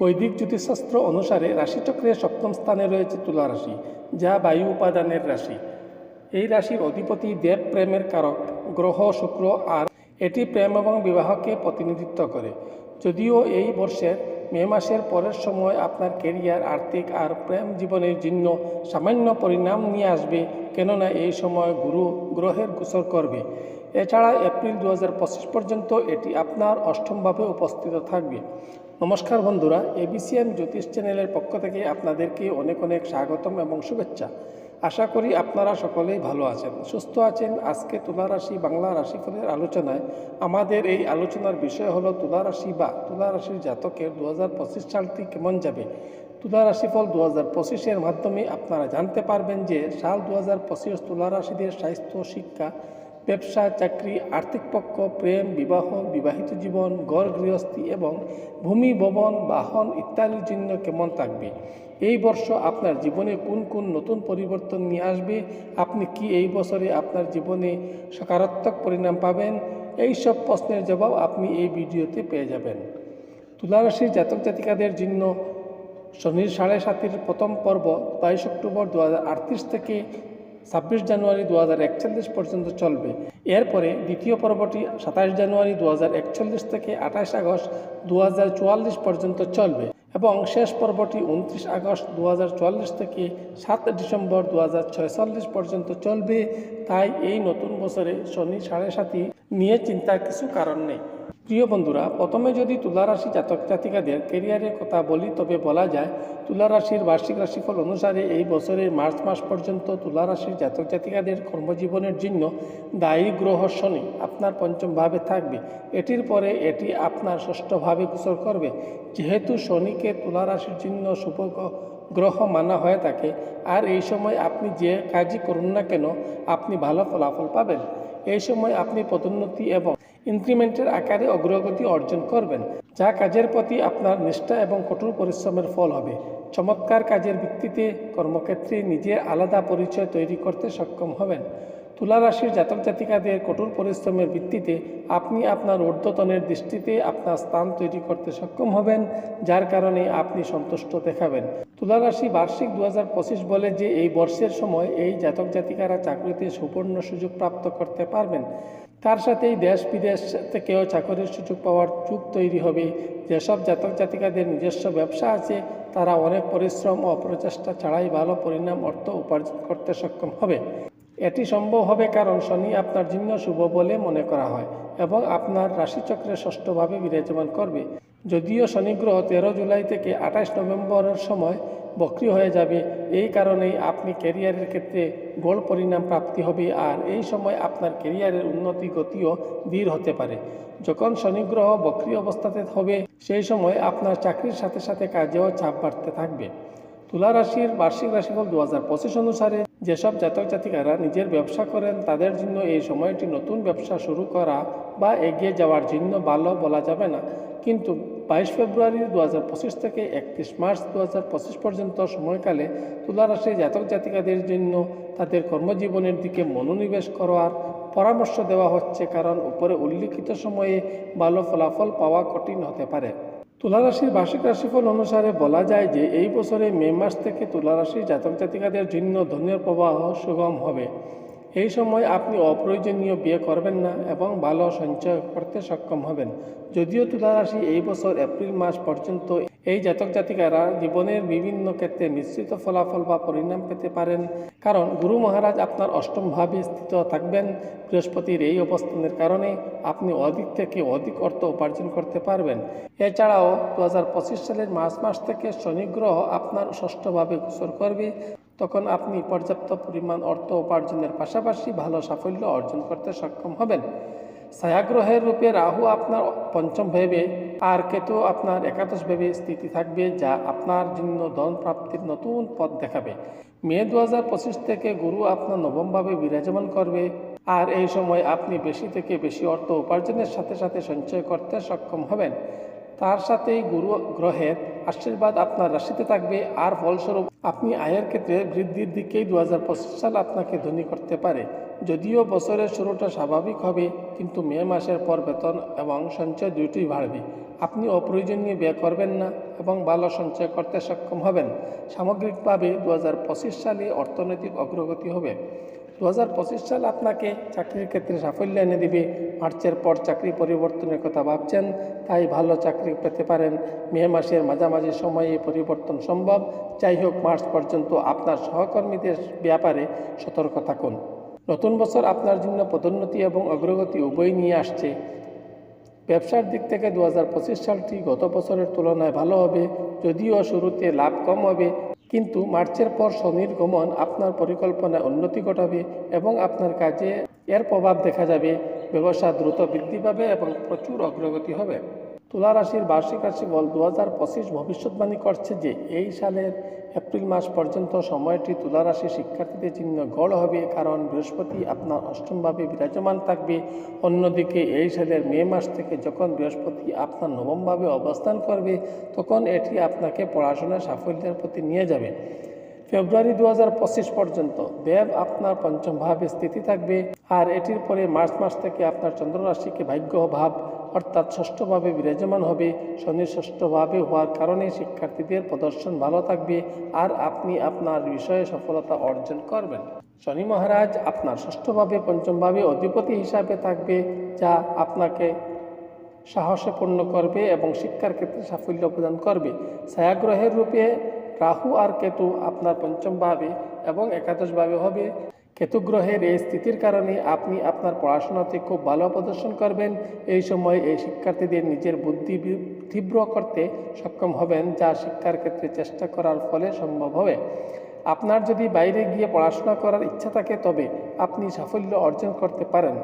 বৈদিক জ্যোতিষশাস্ত্র অনুসারে রাশিচক্রের সপ্তম স্থানে রয়েছে তুলা রাশি, যা বায়ু উপাদানের রাশি। এই রাশির অধিপতি দেব প্রেমের কারক, গ্রহ, শুক্র আর এটি প্রেম এবং বিবাহকে প্রতিনিধিত্ব করে। যদিও এই বর্ষের মে মাসের পরের সময় আপনার কেরিয়ার আর্থিক আর প্রেম জীবনের জন্য সামান্য পরিণাম নিয়ে আসবে, কেননা এই সময় গুরু গ্রহের গোচর করবে। এছাড়া এপ্রিল দু হাজার পঁচিশ পর্যন্ত এটি আপনার অষ্টমভাবে উপস্থিত থাকবে। নমস্কার বন্ধুরা এবিসিএম জ্যোতিষ চ্যানেলের পক্ষ থেকে আপনাদেরকে অনেক অনেক স্বাগতম এবং শুভেচ্ছা। আশা করি আপনারা সকলেই ভালো আছেন, সুস্থ আছেন। আজকে তুলা রাশি, বাংলা রাশিফলের আলোচনায় আমাদের এই আলোচনার বিষয় হলো তুলা রাশি বা তুলা রাশির জাতকের দু হাজার পঁচিশ সালটি কেমন যাবে? তুলা রাশিফল দু হাজার পঁচিশের মাধ্যমে আপনারা জানতে পারবেন যে সাল দু হাজার পঁচিশ তুলা রাশিদের স্বাস্থ্য, শিক্ষা ব্যবসা, চাকরি, আর্থিক পক্ষ, প্রেম, বিবাহ, বিবাহিত জীবন গড় গৃহস্থী এবং ভূমি, ভবন, বাহন ইত্যাদির জন্য কেমন থাকবে? এই বর্ষ আপনার জীবনে কোন কোন নতুন পরিবর্তন নিয়ে আসবে? আপনি কি এই বছরে আপনার জীবনে সকারাত্মক পরিণাম পাবেন? এই সব প্রশ্নের জবাব আপনি এই ভিডিওতে পেয়ে যাবেন। তুলারাশির জাতক জাতিকাদের জন্য শনির সাড়ে সাতের প্রথম পর্ব বাইশ অক্টোবর দু হাজার আটত্রিশ থেকে ছাব্বিশ জানুয়ারি দু হাজার একচল্লিশ পর্যন্ত চলবে। এরপরে দ্বিতীয় পর্বটি সাতাশ জানুয়ারি দু হাজার একচল্লিশ থেকে আঠাশ আগস্ট দু হাজার চুয়াল্লিশ পর্যন্ত চলবে এবং শেষ পর্বটি উনত্রিশ আগস্ট দু হাজার চুয়াল্লিশ থেকে সাত ডিসেম্বর দু পর্যন্ত চলবে। তাই এই নতুন বছরে শনি সাড়ে সাতই নিয়ে চিন্তার কিছু কারণ নেই। প্রিয় বন্ধুরা, প্রথমে যদি তুলারাশি জাতক জাতিকাদের কেরিয়ারের কথা বলি, তবে বলা যায় তুলারাশির বার্ষিক রাশিফল অনুসারে এই বছরের মার্চ মাস পর্যন্ত তুলারাশির জাতক জাতিকাদের কর্মজীবনের জন্য দায়ী গ্রহ শনি আপনার পঞ্চম ভাবে থাকবে। এটির পরে এটি আপনার ষষ্ঠভাবে গোচর করবে। যেহেতু শনিকে তুলারাশির জন্য শুভ গ্রহ মানা হয়ে থাকে, আর এই সময় আপনি যে কাজই করুন না কেন, আপনি ভালো ফলাফল পাবেন। এই সময় আপনি পদোন্নতি এবং ইনক্রিমেন্টের আকারে অগ্রগতি অর্জন করবেন, যা কাজের প্রতি আপনার নিষ্ঠা এবং কঠোর পরিশ্রমের ফল হবে। চমৎকার কাজের ভিত্তিতে কর্মক্ষেত্রে নিজের আলাদা পরিচয় তৈরি করতে সক্ষম হবেন। তুলা রাশির জাতক জাতিকাদের কঠোর পরিশ্রমের ভিত্তিতে আপনি আপনার ঊর্ধ্বতনের দৃষ্টিতে আপনার স্থান তৈরি করতে সক্ষম হবেন, যার কারণে আপনি সন্তুষ্ট দেখাবেন। তুলা রাশি বার্ষিক দু হাজার পঁচিশ বলে যে এই বর্ষের সময় এই জাতক জাতিকারা চাকরিতে সুবর্ণ সুযোগ প্রাপ্ত করতে পারবেন। তার সাথেই দেশ বিদেশ থেকেও চাকরির সুযোগ পাওয়ার যুগ তৈরি হবে। যেসব জাতক জাতিকাদের নিজস্ব ব্যবসা আছে, তারা অনেক পরিশ্রম ও প্রচেষ্টা ছাড়াই ভালো পরিণাম, অর্থ উপার্জন করতে সক্ষম হবে। এটি সম্ভব হবে কারণ শনি আপনার জন্য শুভ বলে মনে করা হয় এবং আপনার রাশিচক্রে ষষ্ঠভাবে বিরাজমান করবে। যদিও শনি গ্রহ তেরো জুলাই থেকে আঠাশ নভেম্বরের সময় বক্রি হয়ে যাবে, এই কারণেই আপনি ক্যারিয়ারের ক্ষেত্রে গোল পরিণাম প্রাপ্তি হবে আর এই সময় আপনার ক্যারিয়ারের উন্নতি গতিও ধীর হতে পারে। যখন শনি গ্রহ বক্রি অবস্থাতে হবে, সেই সময় আপনার চাকরির সাথে সাথে কাজেও চাপ বাড়তে থাকবে। তুলা রাশির বার্ষিক রাশিফল দু হাজার পঁচিশ অনুসারে যেসব জাতক জাতিকারা নিজের ব্যবসা করেন, তাদের জন্য এই সময়টি নতুন ব্যবসা শুরু করা বা এগিয়ে যাওয়ার জন্য ভালো বলা যাবে না। কিন্তু বাইশ ফেব্রুয়ারি দু হাজার পঁচিশ থেকে একত্রিশ মার্চ দু হাজার পঁচিশ পর্যন্ত সময়কালে তুলা রাশির জাতক জাতিকাদের জন্য তাদের কর্মজীবনের দিকে মনোনিবেশ করার পরামর্শ দেওয়া হচ্ছে, কারণ উপরে উল্লিখিত সময়ে ভালো ফলাফল পাওয়া কঠিন হতে পারে। তুলারাশির বার্ষিক রাশিফল অনুসারে বলা যায় যে এই বছরে মে মাস থেকে তুলারাশির জাতক জাতিকাদের জন্য ধনের প্রবাহ সুগম হবে। এই সময় আপনি অপ্রয়োজনীয় বিয়ে করবেন না এবং ভালো সঞ্চয় করতে সক্ষম হবেন। যদিও তুলারাশি এই বছর এপ্রিল মাস পর্যন্ত এই জাতক জাতিকারা জীবনের বিভিন্ন ক্ষেত্রে মিশ্রিত ফলাফল বা পরিণাম পেতে পারেন। কারণ গুরু মহারাজ আপনার অষ্টম ভাবে স্থিত থাকবেন। বৃহস্পতির এই অবস্থানের কারণে আপনি অধিক থেকে অধিক অর্থ উপার্জন করতে পারবেন। এছাড়াও দু হাজার পঁচিশ সালের মার্চ মাস থেকে শনি গ্রহ আপনার ষষ্ঠভাবে গোচর করবে। তখন আপনি পর্যাপ্ত পরিমাণ অর্থ উপার্জনের পাশাপাশি ভালো সাফল্য অর্জন করতে সক্ষম হবেন। ছায়াগ্রহের রূপে রাহু আপনার পঞ্চম ভেবে, আর কেতু আপনার একাদশ ভেবে স্থিতি থাকবে, যা আপনার জন্য ধন প্রাপ্তির নতুন পথ দেখাবে। মে দু হাজার পঁচিশ থেকে গুরু আপনার নবমভাবে বিরাজমান করবে, আর এই সময় আপনি বেশি থেকে বেশি অর্থ উপার্জনের সাথে সাথে সঞ্চয় করতে সক্ষম হবেন। তার সাথেই গুরু গ্রহের আশীর্বাদ আপনার রাশিতে থাকবে। আর ফলস্বরূপ আপনি আয়ের ক্ষেত্রে বৃদ্ধির দিকেই দু হাজার পঁচিশ সাল আপনাকে ধনী করতে পারে। যদিও বছরের শুরুটা স্বাভাবিক হবে, কিন্তু মে মাসের পর বেতন এবং সঞ্চয় দুইটি বাড়বে। আপনি অপ্রয়োজনীয় ব্যয় করবেন না এবং ভালো সঞ্চয় করতে সক্ষম হবেন। সামগ্রিকভাবে দু হাজার পঁচিশ সালে অর্থনৈতিক অগ্রগতি হবে। দু হাজার পঁচিশ সাল আপনাকে চাকরির ক্ষেত্রে সাফল্য এনে দিবে। মার্চের পর চাকরি পরিবর্তনের কথা ভাবছেন, তাই ভালো চাকরি পেতে পারেন। মে মাসের মাঝামাঝি সময়ে পরিবর্তন সম্ভব। যাই হোক, মার্চ পর্যন্ত আপনার সহকর্মীদের ব্যাপারে সতর্ক থাকুন। নতুন বছর আপনার জন্য পদোন্নতি এবং অগ্রগতি উভয় নিয়ে আসছে। ব্যবসার দিক থেকে দু হাজার পঁচিশ সালটি গত বছরের তুলনায় ভালো হবে। যদিও শুরুতে লাভ কম হবে কিন্তু মার্চের পর শনির গমন আপনার পরিকল্পনায় উন্নতি ঘটাবে এবং আপনার কাজে এর প্রভাব দেখা যাবে। ব্যবসা দ্রুত বৃদ্ধি পাবে এবং প্রচুর অগ্রগতি হবে। তুলা রাশির বার্ষিক রাশি বল দু হাজার পঁচিশ ভবিষ্যৎবাণী করছে যে এই সালের এপ্রিল মাস পর্যন্ত সময়টি তুলা রাশি শিক্ষার্থীদের জন্য গড় হবে কারণ বৃহস্পতি আপনার অষ্টমভাবে বিরাজমান থাকবে। অন্যদিকে এই সালের মে মাস থেকে যখন বৃহস্পতি আপনার নবমভাবে অবস্থান করবে, তখন এটি আপনাকে পড়াশোনার সাফল্যের প্রতি নিয়ে যাবে। ফেব্রুয়ারি দু হাজার পঁচিশ পর্যন্ত দেব আপনার পঞ্চমভাবে স্থিতি থাকবে। আর এটির পরে মার্চ মাস থেকে আপনার চন্দ্ররাশিকে ভাগ্য ভাব অর্থাৎ ষষ্ঠভাবে বিরাজমান হবে। শনি ষষ্ঠভাবে হওয়ার কারণে শিক্ষার্থীদের প্রদর্শন ভালো থাকবে আর আপনি আপনার বিষয়ে সফলতা অর্জন করবেন। শনি মহারাজ আপনার ষষ্ঠভাবে, পঞ্চমভাবে অধিপতি হিসাবে থাকবে, যা আপনাকে সাহসে পূর্ণ করবে এবং শিক্ষার ক্ষেত্রে সাফল্য প্রদান করবে। ছায়াগ্রহের রূপে রাহু আর কেতু আপনার পঞ্চমভাবে এবং একাদশভাবে হবে। কেতু গ্রহের এই স্থিতির কারণে আপনি আপনার পড়াশোনাতে খুব ভালো প্রদর্শন করবেন। এই সময় এই শিক্ষার্থীদের নিজের বুদ্ধি তীব্র করতে সক্ষম হবেন, যা শিক্ষার ক্ষেত্রে চেষ্টা করার ফলে সম্ভব হবে। আপনার যদি বাইরে গিয়ে পড়াশোনা করার ইচ্ছা থাকে, তবে আপনি সাফল্য অর্জন করতে পারেন।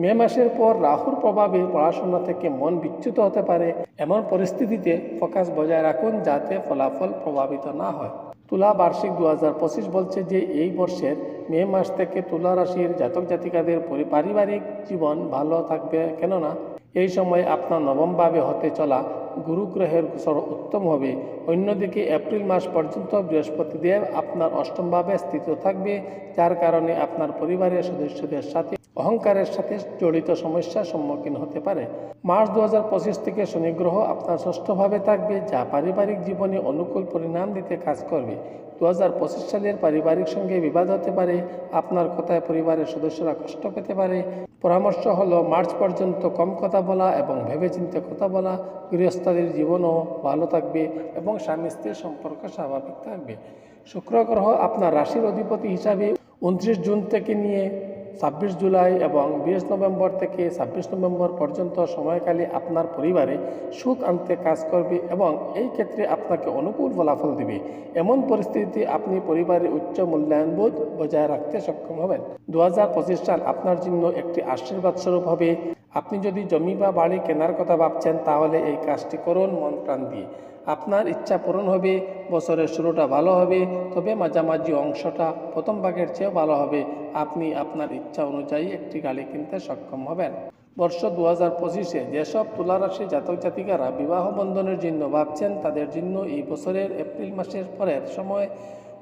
মে মাসের পর রাহুর প্রভাবে পড়াশোনা থেকে মন বিচ্যুত হতে পারে। এমন পরিস্থিতিতে ফোকাস বজায় রাখুন, যাতে ফলাফল প্রভাবিত না হয়। তুলা বার্ষিক দু হাজার পঁচিশ বলছে যে এই বর্ষের মে মাস থেকে তুলা রাশির জাতক জাতিকাদের পারিবারিক জীবন ভালো থাকবে। কেননা এই সময় আপনার নবমভাবে হতে চলা গুরু গ্রহের গোচর উত্তম হবে। অন্যদিকে এপ্রিল মাস পর্যন্ত বৃহস্পতিদেব আপনার অষ্টমভাবে স্থিত থাকবে, যার কারণে আপনার পরিবারের সদস্যদের সাথে অহংকারের সাথে জড়িত সমস্যার সম্মুখীন হতে পারে। মার্চ দু হাজার পঁচিশ থেকে শনি গ্রহ আপনার ষষ্ঠভাবে থাকবে, যা পারিবারিক জীবনে অনুকূল পরিণাম দিতে কাজ করবে। দু হাজার পঁচিশ সালের পারিবারিক সঙ্গে বিবাদ হতে পারে, আপনার কথায় পরিবারের সদস্যরা কষ্ট পেতে পারে। পরামর্শ হলো, মার্চ পর্যন্ত কম কথা বলা এবং ভেবেচিন্তে কথা বলা, গৃহস্থাদের জীবনও ভালো থাকবে এবং স্বামী স্ত্রীর সম্পর্ক স্বাভাবিক থাকবে। শুক্র গ্রহ আপনার রাশির অধিপতি হিসাবে উনত্রিশ জুন থেকে নিয়ে ছাব্বিশ জুলাই এবং বিশ নভেম্বর থেকে ছাব্বিশ নভেম্বর পর্যন্ত সময়কালে আপনার পরিবারে সুখ আনতে কাজ করবে এবং এই ক্ষেত্রে আপনাকে অনুকূল ফলাফল দিবে। এমন পরিস্থিতিতে আপনি পরিবারের উচ্চ মূল্যায়নবোধ বজায় রাখতে সক্ষম হবেন। দু হাজার পঁচিশ সাল আপনার জন্য একটি আশীর্বাদ স্বরূপ হবে। আপনি যদি জমি বা বাড়ি কেনার কথা ভাবছেন, তাহলে এই কাজটি করুন মন প্রাণ দিয়ে। আপনার ইচ্ছা পূরণ হবে, বছরের শুরুটা ভালো হবে, তবে মাঝামাঝি অংশটা প্রথম ভাগের চেয়েও ভালো হবে। আপনি আপনার ইচ্ছা অনুযায়ী একটি গাড়ি কিনতে সক্ষম হবেন। বর্ষ দু হাজার পঁচিশে যেসব তুলারাশি জাতক জাতিকারা বিবাহ বন্ধনের জন্য ভাবছেন, তাদের জন্য এই বছরের এপ্রিল মাসের পরের সময়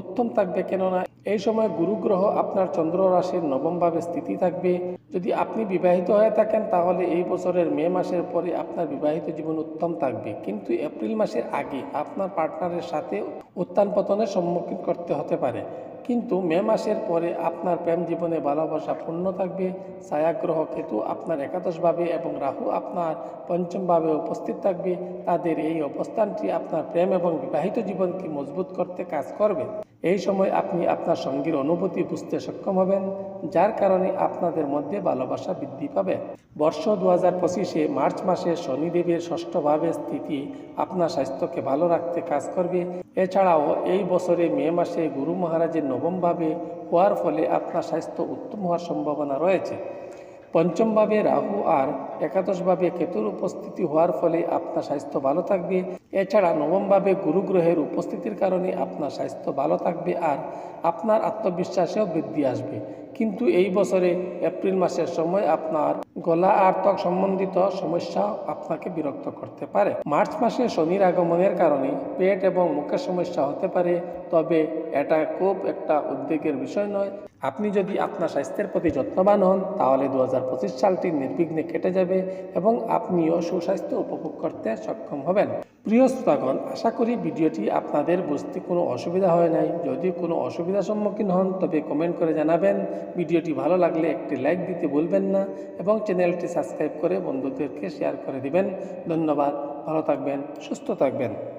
উত্তম থাকবে কেননা এই সময় গুরুগ্রহ আপনার চন্দ্র রাশির নবমভাবে স্থিতি থাকবে। যদি আপনি বিবাহিত হয়ে থাকেন, তাহলে এই বছরের মে মাসের পরে আপনার বিবাহিত জীবন উত্তম থাকবে। কিন্তু এপ্রিল মাসের আগে আপনার পার্টনারের সাথে উত্থান পতনের সম্মুখীন করতে হতে পারে। কিন্তু মে মাসের পরে আপনার প্রেম জীবনে ভালোবাসা পূর্ণ থাকবে, ছায়াগ্রহ কেতু আপনার একাদশভাবে এবং রাহু আপনার পঞ্চমভাবে উপস্থিত থাকবে। তাদের এই অবস্থানটি আপনার প্রেম এবং বিবাহিত জীবনকে মজবুত করতে কাজ করবে। এই সময় আপনি আপনার সঙ্গীর অনুভূতি বুঝতে সক্ষম হবেন, যার কারণে আপনাদের মধ্যে ভালোবাসা বৃদ্ধি পাবে। বর্ষ দু হাজার পঁচিশে মার্চ মাসে শনিদেবের ষষ্ঠভাবে স্থিতি আপনার স্বাস্থ্যকে ভালো রাখতে কাজ করবে। এছাড়াও এই বছরে মে মাসে গুরু মহারাজের নবমভাবে হওয়ার ফলে আপনার স্বাস্থ্য উত্তম হওয়ার সম্ভাবনা রয়েছে। পঞ্চমভাবে রাহু আর একাদশভাবে কেতুর উপস্থিতি হওয়ার ফলে আপনার স্বাস্থ্য ভালো থাকবে। এছাড়া নবমভাবে গুরু গ্রহের উপস্থিতির কারণে আপনার স্বাস্থ্য ভালো থাকবে আর আপনার আত্মবিশ্বাসেও বৃদ্ধি আসবে। কিন্তু এই বছরে এপ্রিল মাসের সময় আপনার গলা আর ত্বক সম্বন্ধিত সমস্যা আপনাকে বিরক্ত করতে পারে। মার্চ মাসে শনির আগমনের কারণে পেট এবং মুখের সমস্যা হতে পারে, তবে এটা খুব একটা উদ্বেগের বিষয় নয়। আপনি যদি আপনার স্বাস্থ্যের প্রতি যত্নবান হন, তাহলে দু হাজার পঁচিশ সালটি নির্বিঘ্নে কেটে যাবে এবং আপনিও সুস্বাস্থ্য উপভোগ করতে সক্ষম হবেন। প্রিয় শ্রোতাগণ, আশা করি ভিডিওটি আপনাদের বুঝতে কোনো অসুবিধা হয় নাই। যদি কোনো অসুবিধার সম্মুখীন হন, তবে কমেন্ট করে জানাবেন। ভিডিওটি ভালো লাগলে একটি লাইক দিতে ভুলবেন না এবং চ্যানেলটি সাবস্ক্রাইব করে বন্ধুদেরকে শেয়ার করে দিবেন। ধন্যবাদ। ভালো থাকবেন সুস্থ থাকবেন।